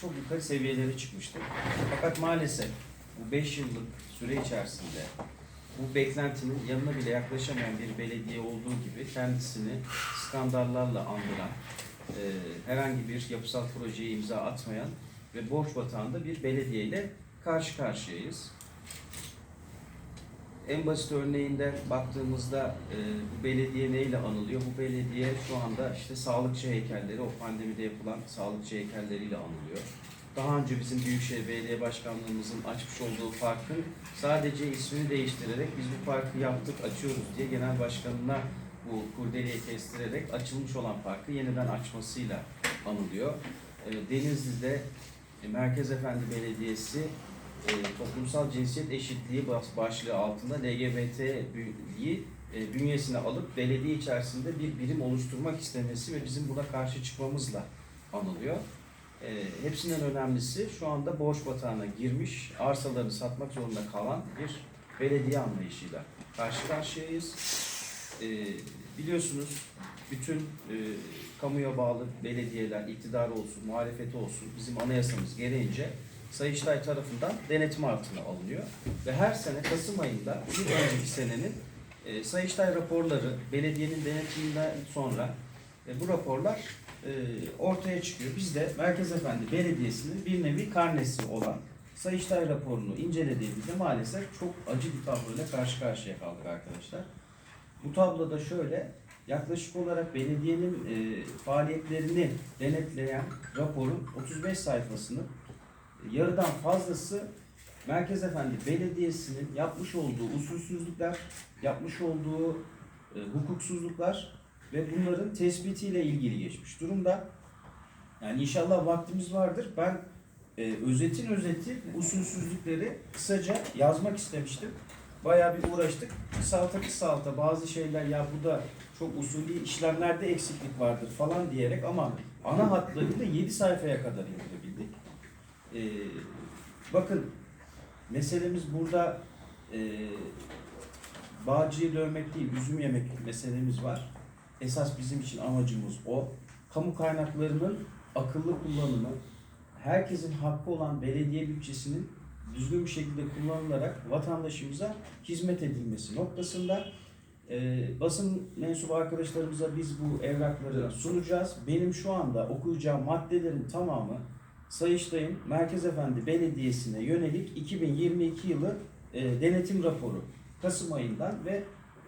çok yukarı seviyelere çıkmıştı. Fakat maalesef bu 5 yıllık süre içerisinde bu beklentinin yanına bile yaklaşamayan bir belediye olduğu gibi kendisini skandallarla andıran, e, herhangi bir yapısal projeye imza atmayan ve borç batağında bir belediye ile karşı karşıyayız. En basit örneğinde baktığımızda e, bu belediye neyle anılıyor? Bu belediye şu anda işte sağlıkçı heykelleri, o pandemide yapılan sağlıkçı heykelleriyle anılıyor. Daha önce bizim Büyükşehir Belediye Başkanlığımızın açmış olduğu parkın sadece ismini değiştirerek biz bu parkı yaptık, açıyoruz diye genel başkanına bu kurdeleyi kestirerek açılmış olan parkı yeniden açmasıyla anılıyor. E, Denizli'de Merkez Efendi Belediyesi e, toplumsal cinsiyet eşitliği başlığı altında LGBT'yi e, bünyesine alıp belediye içerisinde bir birim oluşturmak istemesi ve bizim buna karşı çıkmamızla anılıyor. E, hepsinden önemlisi şu anda borç batağına girmiş, arsalarını satmak zorunda kalan bir belediye anlayışıyla karşı karşıyayız. E, biliyorsunuz bütün e, kamuya bağlı belediyeler, iktidar olsun, muhalefeti olsun bizim anayasamız gereğince Sayıştay tarafından denetim altına alınıyor. Ve her sene Kasım ayında bir önceki senenin e, Sayıştay raporları belediyenin denetiminden sonra e, bu raporlar e, ortaya çıkıyor. Biz de Merkez Efendi Belediyesi'nin bir nevi karnesi olan Sayıştay raporunu incelediğimizde maalesef çok acı bir tabloyla karşı karşıya kaldık arkadaşlar. Bu tabloda şöyle yaklaşık olarak belediyenin e, faaliyetlerini denetleyen raporun 35 sayfasını yarıdan fazlası Merkez Efendi Belediyesi'nin yapmış olduğu usulsüzlükler, yapmış olduğu e, hukuksuzluklar ve bunların tespitiyle ilgili geçmiş durumda. Yani inşallah vaktimiz vardır. Ben e, özetin özeti usulsüzlükleri kısaca yazmak istemiştim. Bayağı bir uğraştık. Kısalta kısalta bazı şeyler ya bu da çok usulü işlemlerde eksiklik vardır falan diyerek ama ana hatlarıyla 7 sayfaya kadar indirebildik. Ee, bakın meselemiz burada e, bağcıyı dövmek değil, üzüm yemek meselemiz var. Esas bizim için amacımız o. Kamu kaynaklarının akıllı kullanımı, herkesin hakkı olan belediye bütçesinin düzgün bir şekilde kullanılarak vatandaşımıza hizmet edilmesi noktasında e, basın mensubu arkadaşlarımıza biz bu evrakları sunacağız. Benim şu anda okuyacağım maddelerin tamamı Sayıştay'ın Merkez Efendi Belediyesi'ne yönelik 2022 yılı e, denetim raporu Kasım ayından ve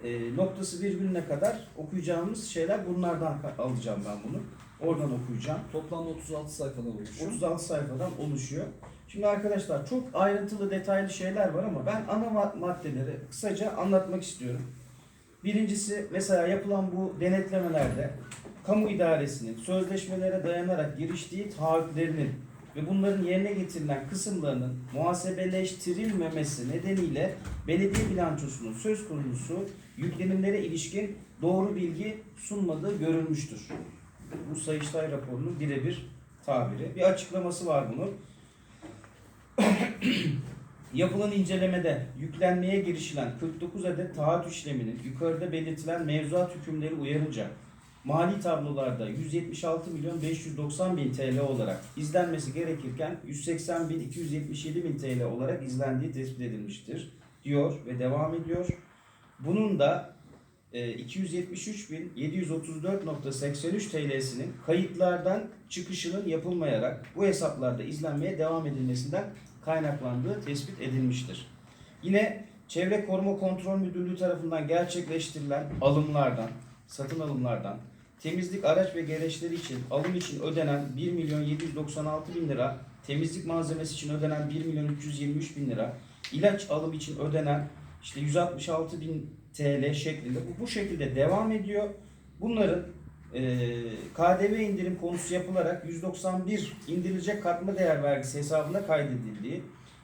e, noktası virgülüne kadar okuyacağımız şeyler bunlardan alacağım ben bunu. Oradan okuyacağım. Toplam 36 sayfadan oluşuyor. 36 sayfadan oluşuyor. Şimdi arkadaşlar çok ayrıntılı detaylı şeyler var ama ben ana ma- maddeleri kısaca anlatmak istiyorum. Birincisi mesela yapılan bu denetlemelerde kamu idaresinin sözleşmelere dayanarak giriştiği taahhütlerinin ve bunların yerine getirilen kısımlarının muhasebeleştirilmemesi nedeniyle belediye bilançosunun söz konusu yüklenimlere ilişkin doğru bilgi sunmadığı görülmüştür. Bu Sayıştay raporunun birebir tabiri. Bir açıklaması var bunun. Yapılan incelemede yüklenmeye girişilen 49 adet taahhüt işleminin yukarıda belirtilen mevzuat hükümleri uyarınca mali tablolarda 176 milyon 590 bin TL olarak izlenmesi gerekirken 180 bin 277 bin TL olarak izlendiği tespit edilmiştir diyor ve devam ediyor. Bunun da e, 273.734.83 TL'sinin kayıtlardan çıkışının yapılmayarak bu hesaplarda izlenmeye devam edilmesinden kaynaklandığı tespit edilmiştir. Yine Çevre Koruma Kontrol Müdürlüğü tarafından gerçekleştirilen alımlardan, satın alımlardan, temizlik araç ve gereçleri için alım için ödenen 1 milyon 796 bin lira, temizlik malzemesi için ödenen 1 milyon 323 bin lira, ilaç alım için ödenen işte 166 bin TL şeklinde bu, bu şekilde devam ediyor. Bunların e, KDV indirim konusu yapılarak 191 indirilecek katma değer vergisi hesabına kaydedildiği,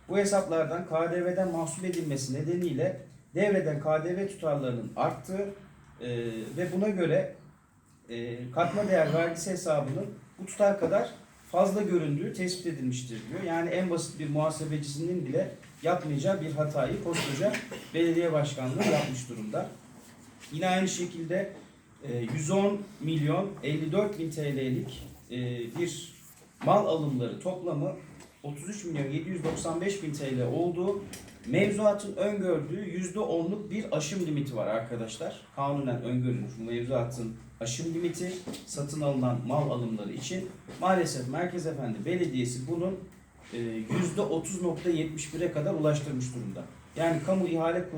bu hesaplardan KDV'den mahsup edilmesi nedeniyle devreden KDV tutarlarının arttığı e, ve buna göre e, katma değer vergisi hesabının bu tutar kadar fazla göründüğü tespit edilmiştir diyor. Yani en basit bir muhasebecisinin bile yapmayacağı bir hatayı koskoca belediye başkanlığı yapmış durumda. Yine aynı şekilde e, 110 milyon 54 bin TL'lik e, bir mal alımları toplamı 33 milyon 795 bin TL olduğu mevzuatın öngördüğü %10'luk bir aşım limiti var arkadaşlar. Kanunen öngörülmüş mevzuatın aşım limiti satın alınan mal alımları için maalesef Merkez Efendi Belediyesi bunun e, %30.71'e kadar ulaştırmış durumda. Yani kamu ihale kurulu